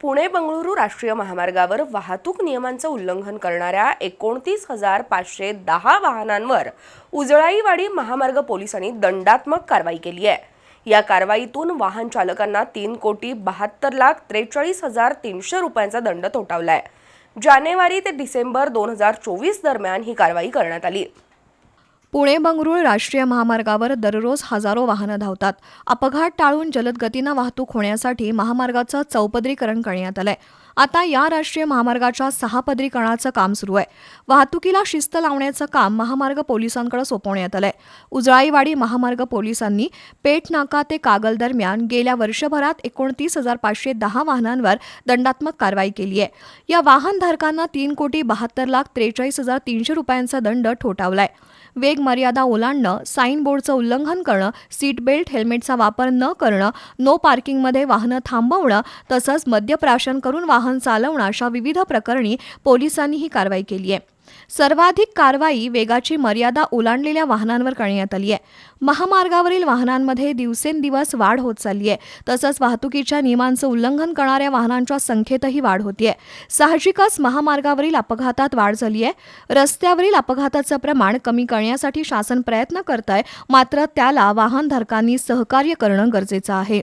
पुणे बंगळुरू राष्ट्रीय महामार्गावर वाहतूक नियमांचं उल्लंघन करणाऱ्या एकोणतीस हजार पाचशे दहा वाहनांवर उजळाईवाडी महामार्ग पोलिसांनी दंडात्मक कारवाई केली आहे. या कारवाईतून वाहन चालकांना तीन कोटी बहात्तर लाख त्रेचाळीस हजार तीनशे रुपयांचा दंड थोठावलाय जानेवारी ते डिसेंबर दोन हजार चोवीस दरम्यान ही कारवाई करण्यात आली. पुणे बंगळुरू राष्ट्रीय महामार्गावर दररोज हजारो वाहनं धावतात. अपघात टाळून जलद गतीनं वाहतूक होण्यासाठी महामार्गाचं चौपदरीकरण करण्यात आलंय. आता या राष्ट्रीय महामार्गाच्या सहापदरीकरणाचं काम सुरू आहे. वाहतुकीला शिस्त लावण्याचं काम महामार्ग पोलिसांकडे सोपवण्यात आलंय. उजळाईवाडी महामार्ग पोलिसांनी पेठ नाका ते कागल दरम्यान गेल्या वर्षभरात एकोणतीस हजार पाचशे दहा वाहनांवर दंडात्मक कारवाई केली आहे. या वाहनधारकांना तीन कोटी बहात्तर लाख त्रेचाळीस हजार तीनशे रुपयांचा दंड ठोठावलाय. वेग मर्यादा ओलांडणं साईन बोर्डचं उल्लंघन करणं सीट बेल्ट हेल्मेटचा वापर न करणं नो पार्किंगमध्ये वाहनं थांबवणं तसंच मद्यप्राशन करून वाहन वाहन चालवणं अशा विविध प्रकरणी पोलिसांनी ही कारवाई केली आहे. सर्वाधिक कारवाई वेगाची मर्यादा ओलांडलेल्या वाहनांवर करण्यात आली आहे. महामार्गावरील वाहनांमध्ये दिवसेंदिवस वाढ होत चालली आहे. तसंच वाहतुकीच्या नियमांचं उल्लंघन करणाऱ्या वाहनांच्या संख्येतही वाढ होतीये साहजिकच महामार्गावरील अपघातात वाढ झाली आहे. रस्त्यावरील अपघाताचं प्रमाण कमी करण्यासाठी शासन प्रयत्न करत आहे मात्र त्याला वाहनधारकांनी सहकार्य करणं गरजेचं आहे.